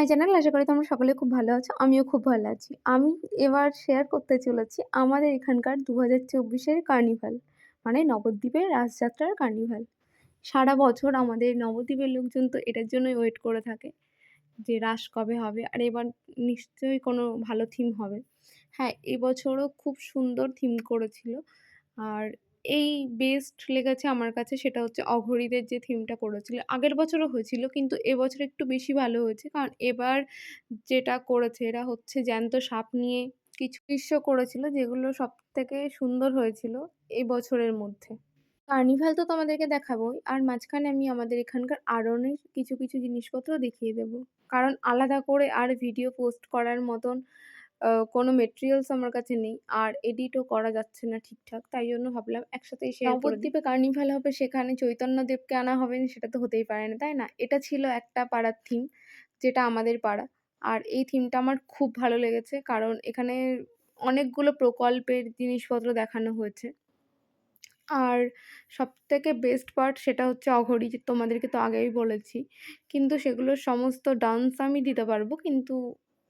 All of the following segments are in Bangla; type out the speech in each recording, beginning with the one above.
My channel. আশা করি তোমরা সকলে খুব ভালো আছো, আমিও খুব ভালো আছি। আমি এবার শেয়ার করতে চলেছি আমাদের এখানকার দু হাজার চব্বিশের কার্নিভাল মানে নবদ্বীপের রাসযাত্রার কার্নিভাল সারা বছর আমাদের নবদ্বীপের লোকজন তো এটার জন্যই ওয়েট করে থাকে যে রাস কবে হবে, আর এবার নিশ্চয়ই কোনো ভালো থিম হবে। হ্যাঁ এবছরও খুব সুন্দর থিম করেছিল। আর এই বেস্ট লেগেছে আমার কাছে সেটা হচ্ছে অঘরীদের যে থিমটা করেছিল। আগের বছরও হয়েছিল, কিন্তু এবছর একটু বেশি ভালো হয়েছে। কারণ এবার যেটা করেছে এরা হচ্ছে জ্যান্ত সাপ নিয়ে কিছু দৃশ্য করেছিল যেগুলো সব থেকে সুন্দর হয়েছিল এই বছরের মধ্যে। কার্নিভাল তো তোমাদেরকে দেখাবোই, আর মাঝখানে আমি আমাদের এখানকার আরনের কিছু কিছু জিনিসপত্র দেখিয়ে দেবো। কারণ আলাদা করে আর ভিডিও পোস্ট করার মতন কোনো মেটেরিয়ালস আমার কাছে নেই, আর এডিটও করা যাচ্ছে না ঠিকঠাক, তাই জন্য ভাবলাম একসাথেই শেয়ার নবদ্বীপে কার্নিভাল হবে, সেখানে চৈতন্যদেবকে আনা হবে, সেটা তো হতেই পারে না, তাই না? এটা ছিল একটা পাড়ার থিম যেটা আমাদের পাড়া, আর এই থিমটা আমার খুব ভালো লেগেছে, কারণ এখানে অনেকগুলো প্রকল্পের জিনিসপত্র দেখানো হয়েছে। আর সব থেকে বেস্ট পার্ট সেটা হচ্ছে অঘরি তোমাদেরকে তো আগেই বলেছি, কিন্তু সেগুলোর সমস্ত ডান্স আমি দিতে পারব, কিন্তু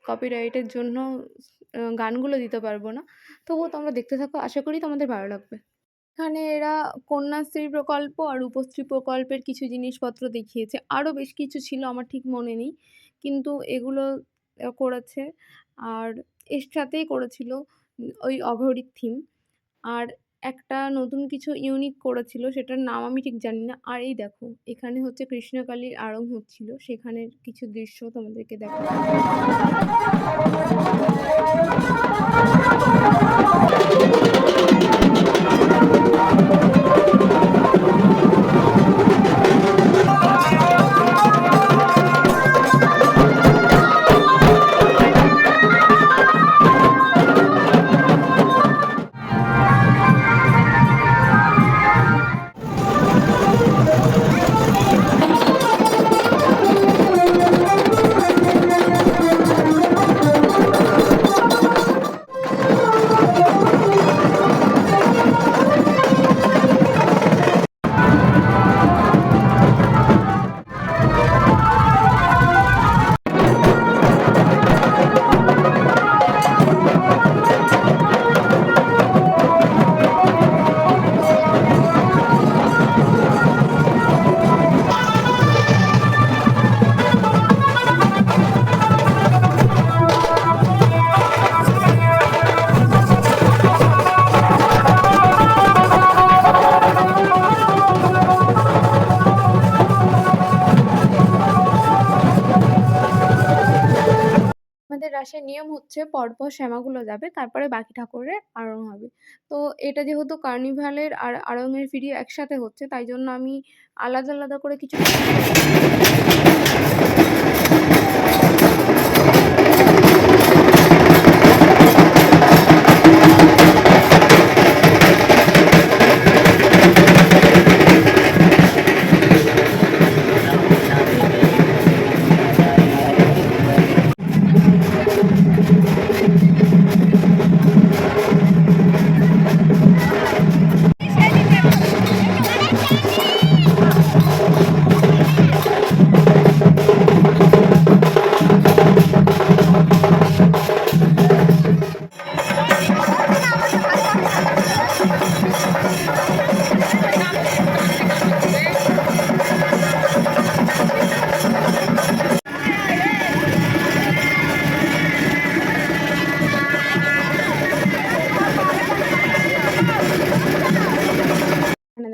কপিরাইটের জন্য গানগুলো দিতে পারব না। তবুও তোমরা দেখতে থাকো, আশা করি তোমাদের ভালো লাগবে। এখানে এরা কন্যাশ্রী প্রকল্প আর রূপশ্রী প্রকল্পের কিছু জিনিসপত্র দেখিয়েছে। আরও বেশ কিছু ছিল, আমার ঠিক মনে নেই। কিন্তু এগুলো করেছে, আর এর সাথেই করেছিল ওই অঘরীর থিম আর একটা নতুন কিছু ইউনিক করেছিল, সেটার নাম আমি ঠিক জানি না। আর এই দেখো, এখানে হচ্ছে কৃষ্ণকালীর আড়ং হচ্ছিল, সেখানের কিছু দৃশ্য তোমাদেরকে দেখো আমাদের নিয়ম হচ্ছে পরপর শ্যামাগুলো যাবে, তারপরে বাকি ঠাকুরের আড়ং হবে। তো এটা যেহেতু কার্নিভালের আর আড়ংয়ের ভিডিও একসাথে হচ্ছে, তাই জন্য আমি আলাদা আলাদা করে কিছু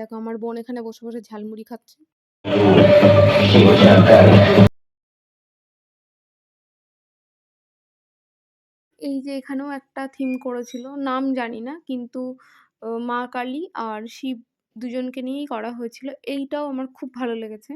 দেখো আমার বোন এখানে বসে বসে ঝালমুড়ি খাচ্ছে। এই যে এখানেও একটা থিম করেছিল, নাম জানি না, কিন্তু মা কালী আর শিব দুজনকে নিয়েই করা হয়েছিল। এইটাও আমার খুব ভালো লেগেছে।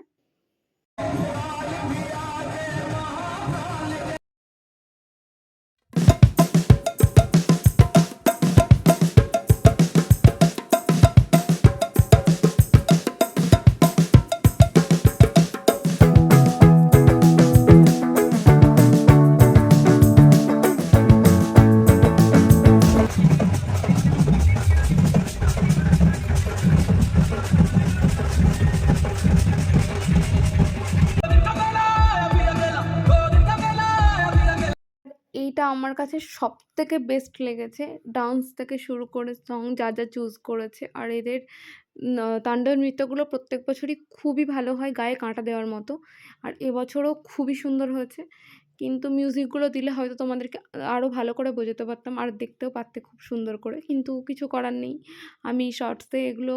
আমার কাছে সবথেকে বেস্ট লেগেছে। ডান্স থেকে শুরু করে সং যা, যা চুজ করেছে। আর এদের তাণ্ডব নৃত্যগুলো প্রত্যেক বছরই খুবই ভালো হয় গায়ে কাঁটা দেওয়ার মতো। আর এবছরও খুবই সুন্দর হয়েছে। কিন্তু মিউজিকগুলো দিলে হয়তো তোমাদেরকে আরও ভালো করে বোঝাতে পারতাম। আর দেখতেও পারতে খুব সুন্দর করে। কিন্তু কিছু করার নেই। আমি শর্টসে এগুলো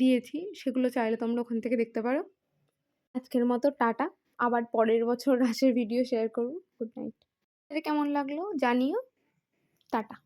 দিয়েছি। সেগুলো চাইলে তোমরা ওখান থেকে দেখতে পারো। আজকের মতো টাটা। আবার পরের বছর রাসের ভিডিও শেয়ার করব। Good night. কেমন লাগল জানিও। টাটা।